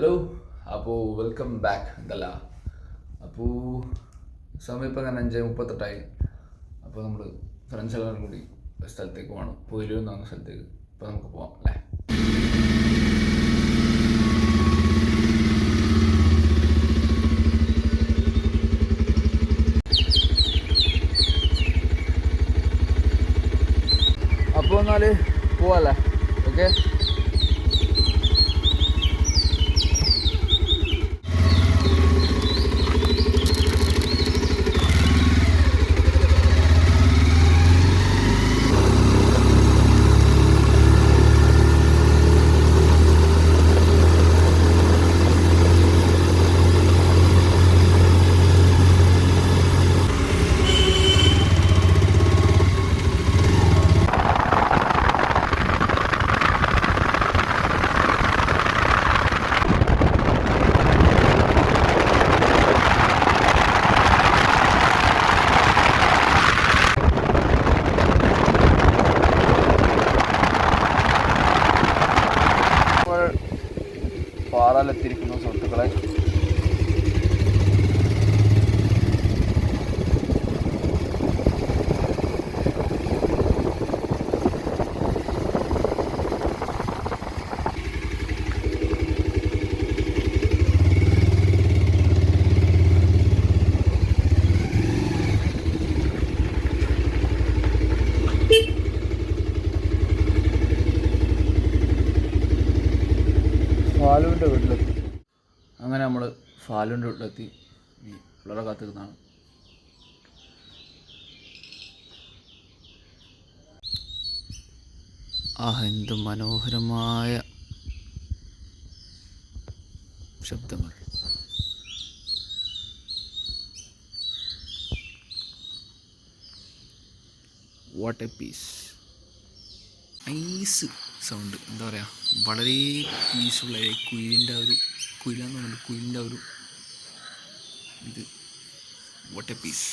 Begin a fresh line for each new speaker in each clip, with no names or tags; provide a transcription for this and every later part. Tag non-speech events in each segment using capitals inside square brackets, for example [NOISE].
Hello അപ്പോൾ welcome back എന്തല്ല അപ്പോൾ സമയം ഇപ്പം അങ്ങനെ അഞ്ച് മുപ്പത്തെട്ടായി. അപ്പോൾ നമ്മൾ ഫ്രണ്ട്സ് എല്ലാവരും കൂടി സ്ഥലത്തേക്ക് പോകണം പൊയിലൂർ സ്ഥലത്തേക്ക്. അപ്പോൾ നമുക്ക് പോവാം അല്ലേ? അപ്പോൾ എന്നാൽ പോവാല്ലേ ഓക്കെ ഇപ്പോൾ പാറാലെത്തിയിരിക്കുന്നു സുഹൃത്തുക്കളെ ഫാലുവിന്റെ വീട്ടിലെത്തി അങ്ങനെ നമ്മൾ ഫാലുവിന്റെ വീട്ടിലെത്തി ഈ പിള്ളേരെ കാത്തിരുന്നാണ്. ആ എന്ത് മനോഹരമായ ശബ്ദങ്ങൾ. What a peace ice sound എന്താ പറയുക വളരെ പീസ്ഫുള്ളായ കുയിലിന്റെ ആ ഒരു കുയിലാന്ന് പറയുന്നത് കുയിലിന്റെ ആ ഒരു ഇത് വാട്ട് എ പീസ്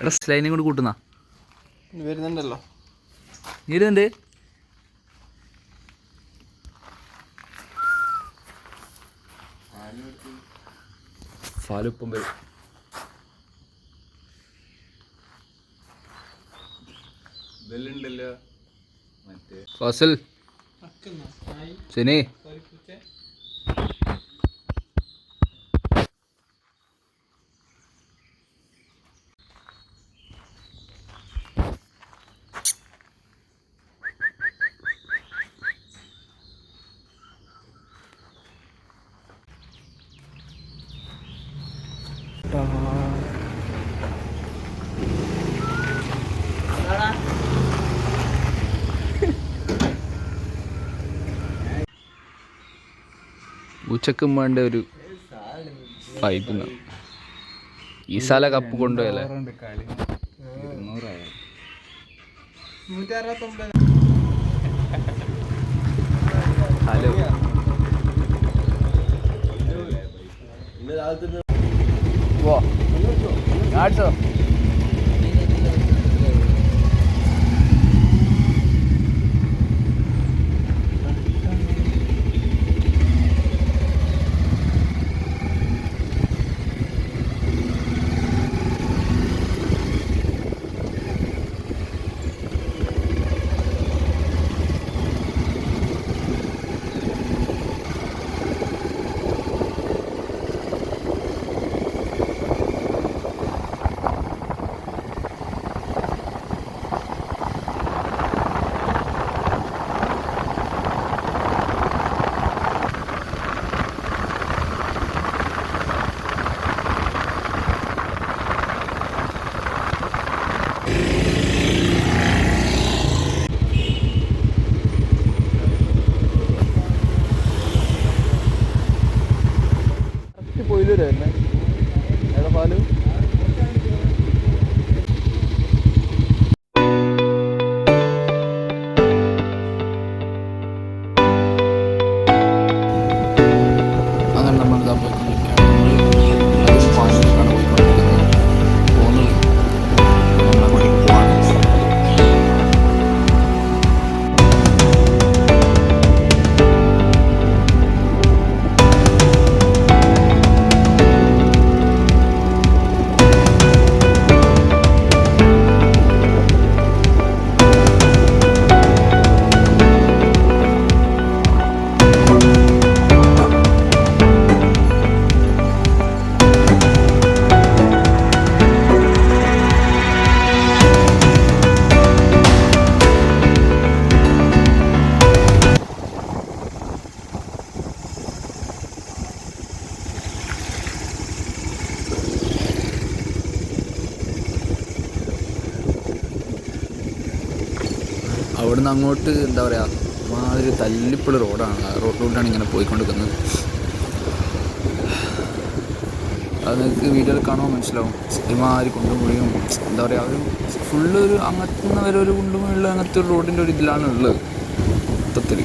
എടാ സ്ലൈനും കൊണ്ട് കൂട്ടുന്ന.
വരുന്നുണ്ടല്ലോ.
നീ വരുന്നുണ്ട്? ഫാലുപ്പം വരും ഫസൽ. ശനി. ഉച്ചക്കും വേണ്ട ഒരു പൈപ്പ് ഈ സ്ഥല കപ്പ് കൊണ്ടുപോയല്ലേ ഹലോ. വാ ആട്സോ
പൊയിലൂരല്ലേ
മാതിരി തല്ലിപ്പുള്ള റോഡാണ്. ആ റോഡിലൂടെയാണ് ഇങ്ങനെ പോയിക്കൊണ്ടിരിക്കുന്നത്. അത് നിങ്ങൾക്ക് വീഡിയോയിൽ കാണുമ്പോൾ മനസ്സിലാവും. ഇമാതിരി കുണ്ടുമുഴിയും എന്താ പറയുക ഒരു ഫുള്ള് ഒരു അങ്ങനത്തെ വരെ ഒരു കുണ്ടുമുഴിയുള്ള അങ്ങനത്തെ ഒരു റോഡിന്റെ ഒരു ഇതിലാണ് ഉള്ളത്. മൊത്തത്തിൽ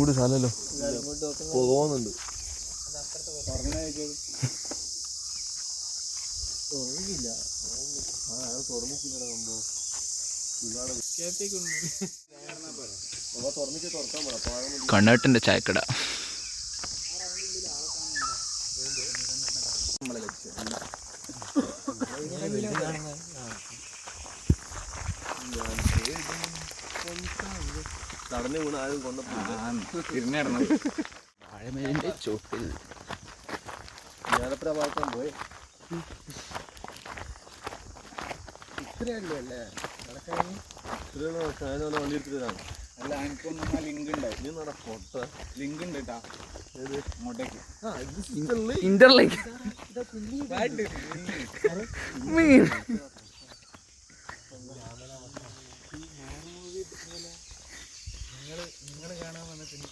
മൂട് സ്ഥലല്ലോ പോകുന്നുണ്ട്
കണ്ണേട്ടന്റെ ചായക്കട.
തടഞ്ഞു വീണ് ആരും കൊണ്ടു
വാഴമേലിന്റെ ചോട്ടിൽ
ഞാനപ്പഴ ഭാഗത്താൻ പോയി ഇത്രയാണ് ഷാനോനെ വണ്ടി എടുത്തിട്ടാണ്
അല്ല എനിക്കൊന്നും ലിങ്ക് ഉണ്ട്
നീ നട പൊട്ട
ലിങ്ക് ഉണ്ട് കേട്ടാ
ഇന്റർലേക്ക് മീൻ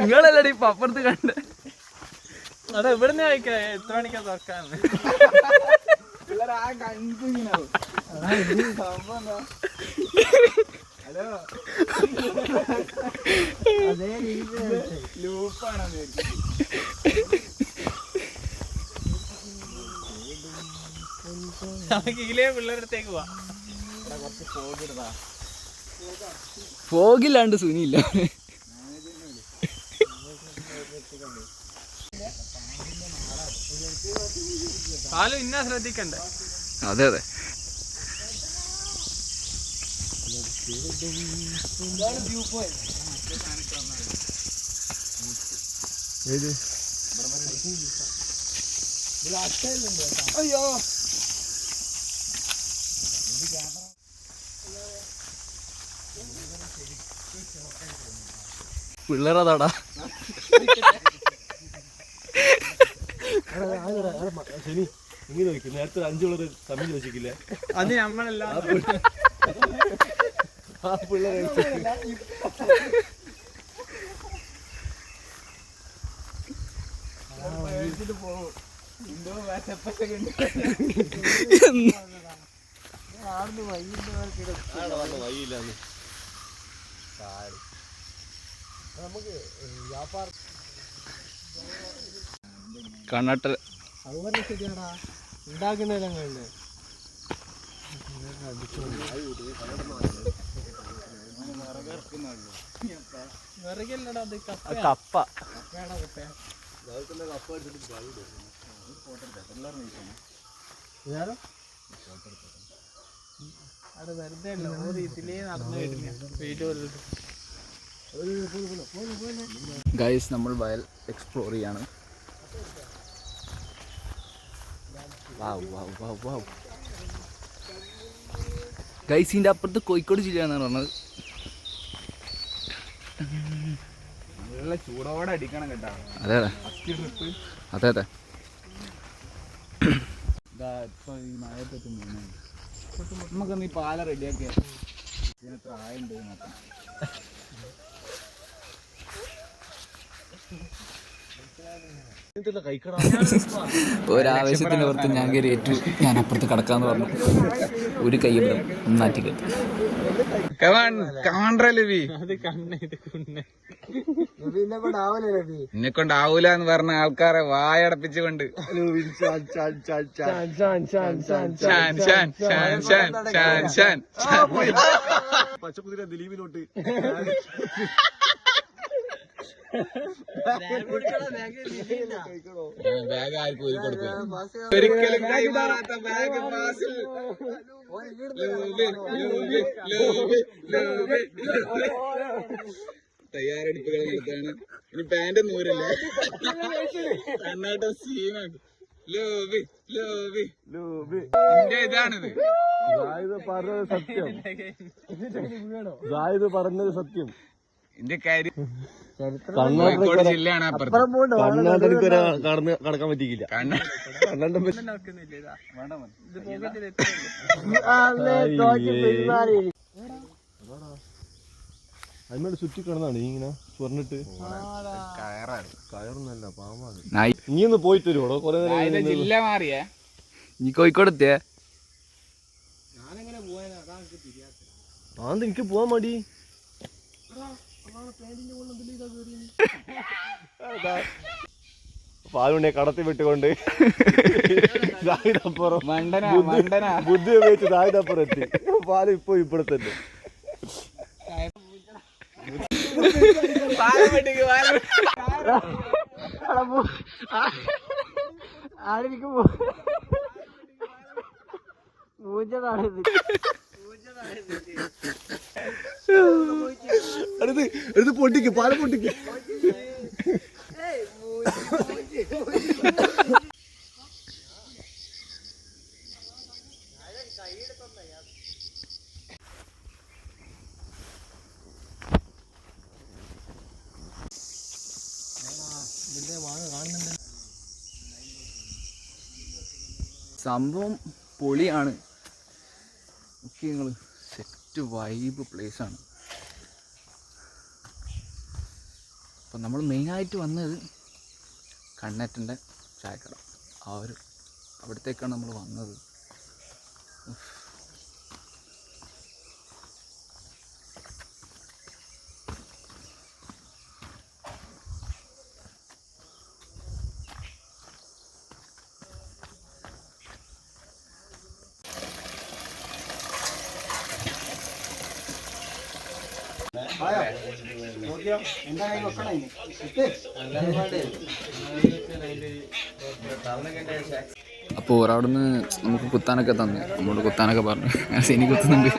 നിങ്ങളല്ലടി ഇപ്പൊ അപ്പുറത്ത് കണ്ട്.
അതെ ഇവിടുന്ന് കഴിക്കാം. എത്ര മണിക്കാ തുറക്കാന്ന് ആ കൺഫ്യൂഷനാവും ഹലോ ലൂപ്പാണെന്ന് കീലേ പിള്ളേരടുത്തേക്ക് പോവാ.
ഫോഗില്ലാണ്ട് സുനിയില്ല.
ഇന്ന ശ്രദ്ധിക്കണ്ടേ?
അതെ അതെ.
ഏത്?
അയ്യോ.
പിള്ളേരതാടാ.
ശനി ഇങ്ങനെ നോക്കി നേരത്തെ അഞ്ചു പിള്ളേർ തമ്മിൽ വെച്ചിട്ടില്ലേ
അത് നമ്മളെല്ലാം
ആ പിള്ളേരെ
എന്തോ വിശപ്പൊക്കെ ഉണ്ട്
വൈകില്ലാന്ന്
കണ്ണട്ട
അതുപോലെ ശരിയാടാ. ഉണ്ടാക്കുന്നതെല്ലാം കണ്ടേ
വിറകല്ലടാ അത് കപ്പ.
കപ്പ
അവിടെ വെറുതെ അല്ല ഇതിലേ നടന്നു വരുന്ന വീഡിയോ
ഗൈസ് നമ്മൾ വയൽ എക്സ്പ്ലോർ ചെയ്യാണ്. ഗൈസ് ഇതിന്റെ അപ്പുറത്ത് കോഴിക്കോട് ജില്ലയാണെന്നാണ് പറഞ്ഞത്.
നല്ല ചൂടോടെ അടിക്കണം കേട്ടോ.
അതെ അതെ. അതെ അതെ.
നമുക്കൊന്ന് ഈ പാല റെഡിയാക്കിയ ഇതിന് പ്രായമുണ്ട് നോക്കാം
ഒരാവേശത്തിന്റെ പുറത്ത് ഞാൻ കയറി ഏറ്റു ഞാൻ അപ്പുറത്ത് കിടക്കാന്ന് പറഞ്ഞു ഒരു കൈ മാറ്റി കെട്ടി
എന്നെ കൊണ്ടാവൂല എന്ന് പറഞ്ഞ ആൾക്കാരെ വായടപ്പിച്ചുകൊണ്ട്
പച്ചക്കുതിര ദിലീപിലോട്ട്
ബാഗ് ആർക്കും ഒരു കൊടുക്കും ഒരിക്കലും കൈമാറാത്ത ബാഗ് ലൂബി. തയ്യാറെടുപ്പുകൾ നടത്താണ് ഇനി പാന്റ് നൂരല്ലേ കണ്ണാട്ടം സീനാണ് ലോബി ലോബി
ലോബി
എന്റെ ഇതാണിത്.
സായുധ പറഞ്ഞത് സത്യം. [LAUGHS] സായുധ പറഞ്ഞത് സത്യം.
എന്റെ കാര്യം കോഴിക്കോട് ജില്ലയാണ് അപ്പുറത്ത്.
കടന്ന് കടക്കാൻ പറ്റിയില്ല അതിനോട് ചുറ്റി കിടന്നാണ് ഇങ്ങനെ സ്വർണിട്ട്
കയറൊന്നല്ല
കയറുന്നല്ല പാമ്പാണ്.
നായി
നീ ഒന്ന് പോയിട്ട് വരുവോ കൊറേ നേരം
ജില്ല മാറിയേ?
നീ കോഴിക്കോട് എത്തിയേ?
ആന്ത് എനിക്ക് പോവാൻ മടി. പാലുണ്ടെ കടത്തി വിട്ടുകൊണ്ട്
സായുധപ്പുറം
ബുദ്ധി ഉപയോഗിച്ച് സായുധപ്പുറം എത്തി. പാൽ ഇപ്പൊ ഇപ്പഴത്തന്നെ അടുത്ത് എടുത്ത് പൊട്ടിക്ക് പാല പൊട്ടിക്ക്.
സംഭവം പൊളിയാണ്. ഒക്കെ നിങ്ങൾ സെറ്റ് വൈബ് പ്ലേസ് അപ്പം നമ്മൾ മെയിനായിട്ട് വന്നത് കണ്ണേറ്റന്റെ ചായക്കട. ആ ഒരു അവിടത്തേക്കാണ് നമ്മൾ വന്നത്. അപ്പോൾ ഒരാവിടുന്ന് നമുക്ക് കുത്താനൊക്കെ തന്നു. നമ്മളോട് കുത്താനൊക്കെ പറഞ്ഞു. സീനി കുത്തുന്നുണ്ട്.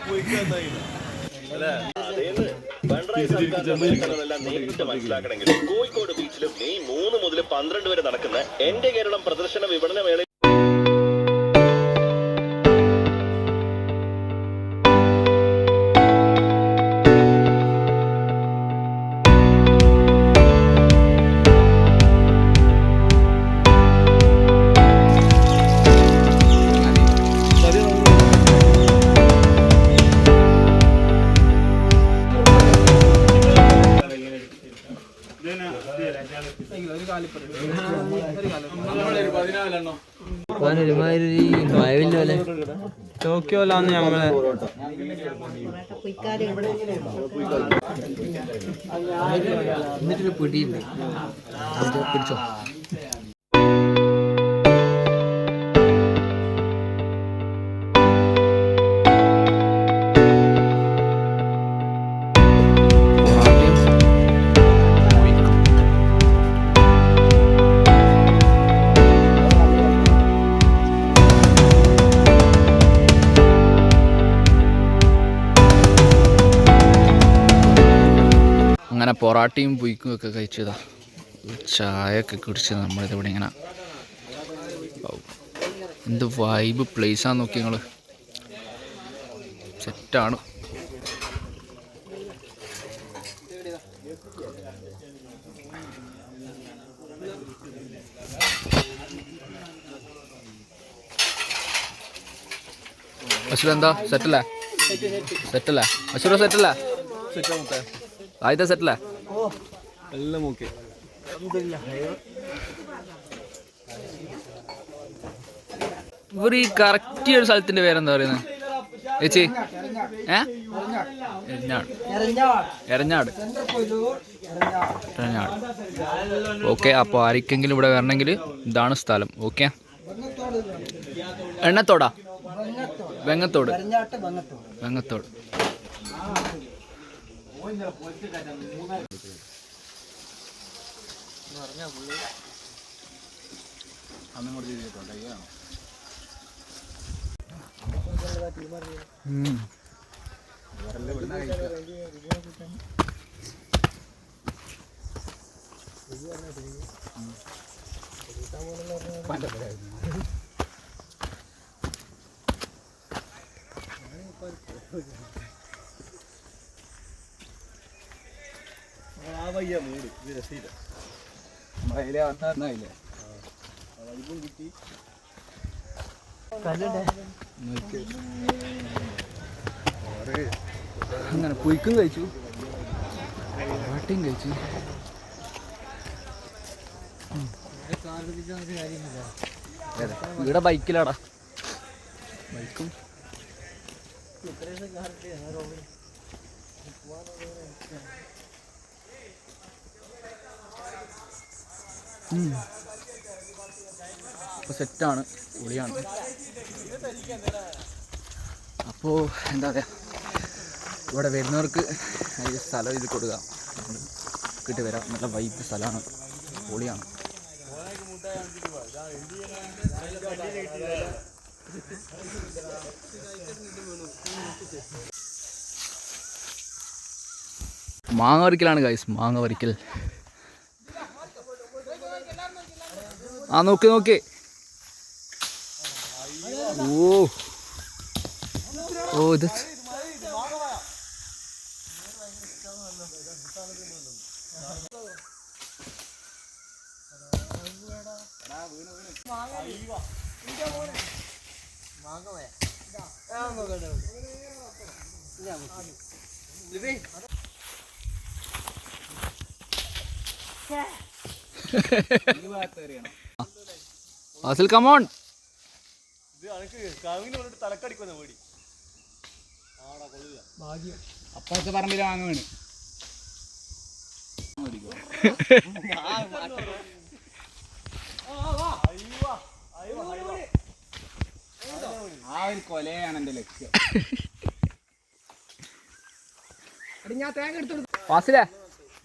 കോഴിക്കോട് ബീച്ചിലും മെയ് മൂന്ന് മുതൽ പന്ത്രണ്ട് വരെ നടക്കുന്ന എന്റെ കേരളം പ്രദർശന വിപണന മേള
ടോക്കിയോലാന്ന് ഞമ്മൾ.
എന്നിട്ടൊരു പിടിയുണ്ട്. പിടിച്ചോ. അങ്ങനെ പൊറാട്ടയും പുയ്ക്കും ഒക്കെ കഴിച്ചതാ. ചായ ഒക്കെ കുടിച്ച് നമ്മളിതിവിടെ ഇങ്ങനെ. എന്ത് വൈബ് പ്ലേസാന്ന് നോക്കി നിങ്ങൾ സെറ്റാണ് അസുര എന്താ? സെറ്റല്ലേ സെറ്റല്ലേ അസുര സെറ്റല്ലേ ആദ്യത്തെ സെറ്റല്ലേ
എല്ലാം ഓക്കെ
ഇവർ ഈ കറക്റ്റ് ഒരു സ്ഥലത്തിന്റെ പേരെന്താ പറയുന്നത് ചേച്ചി? ഏ? എരഞ്ഞാട്. എരഞ്ഞാട്. എരഞ്ഞാട്. ഓക്കെ അപ്പോൾ ആർക്കെങ്കിലും ഇവിടെ വരണമെങ്കിൽ ഇതാണ് സ്ഥലം. ഓക്കെ എണ്ണത്തോടാ? വെങ്ങത്തോട്. വെങ്ങത്തോട്.
അന്നും കൂടി ചെയ്തിട്ടുണ്ട് അയ്യാണോ
പണ്ടപ്പോഴായിരുന്നു മൂട് ഇത് അങ്ങനെ പുയ്ക്കും കഴിച്ചു. വാട്ടിയും കഴിച്ചു? ഇവിടെ ബൈക്കിലാടാ. ബൈക്കും. അപ്പോൾ സെറ്റാണ് പൊളിയാണ്. അപ്പോൾ എന്താ പറയുക ഇവിടെ വരുന്നവർക്ക് ഈ സ്ഥലം ഇത് നമ്മൾ കിട്ടി വരാം നല്ല വൈബ് സ്ഥലമാണ് പൊളിയാണ്. മാങ്ങ വരിക്കലാണ് ഗൈസ് മാങ്ങ പറിക്കൽ ആ നോക്ക് നോക്ക്. ഓ. ഓ ഇത് [LAUGHS] ഫാസിൽ കമോൺ അപ്പുറത്തെ പറമ്പിൽ ആ ഒരു കൊലയാണ് എന്റെ ലക്ഷ്യം. ഫാസിലെ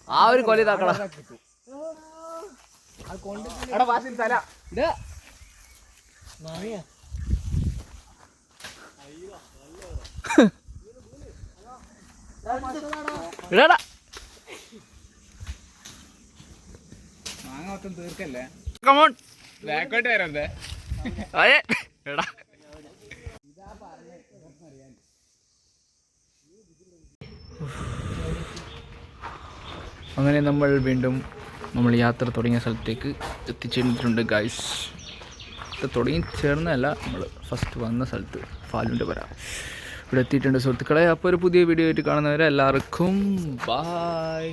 ആ ഒരു കൊല ഇതാക്കടാ. എടാ ഫാസിൽ തല ഇത്
ഇടാടാ.
മാങ്ങ മൊത്തം തീർക്കല്ലേ?
കമോൺ
ബാക്കോട്ട് വരരുതേ
അതെ എടാ. അങ്ങനെ നമ്മൾ വീണ്ടും നമ്മൾ യാത്ര തുടങ്ങിയ സ്ഥലത്തേക്ക് എത്തിച്ചേർന്നിട്ടുണ്ട് ഗൈസ് ഇത് തുടങ്ങി ചേർന്നതല്ല നമ്മൾ ഫസ്റ്റ് വന്ന സ്ഥലത്ത് ഫാലുണ്ട് വരാം ഇവിടെ എത്തിയിട്ടുണ്ട് സുഹൃത്തുക്കളെ അപ്പോൾ ഒരു പുതിയ വീഡിയോ ആയിട്ട് കാണുന്നവരെ എല്ലാവർക്കും ബായ്